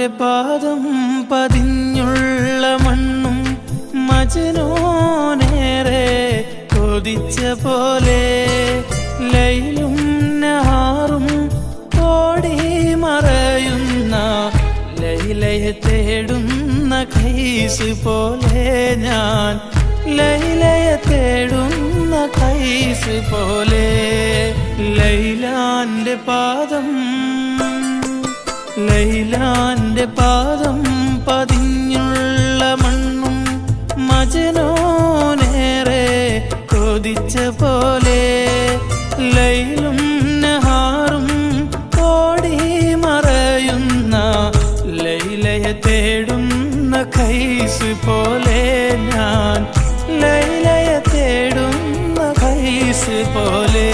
ലൈലാന്റെ പാദം പതിഞ്ഞുള്ള മണ്ണും മജനോനേറെ കൊതിച്ച പോലെ ലൈലും നഹാറും ഓടി മറയുന്ന ലൈലയെ തേടുന്ന കൈസ് പോലെ ഞാൻ ലൈലയെ തേടുന്ന കൈസ് പോലെ ലൈലാന്റെ പാദം ലൈലാന്റെ പാദം പതിഞ്ഞുള്ള മണ്ണും മജനോനേറെ കൊതിച്ച പോലെ ലൈലും നഹാറും ഓടി മറയുന്ന ലൈലയെ തേടുന്ന കൈസ് പോലെ ഞാൻ ലൈലയെ തേടുന്ന കൈസ് പോലെ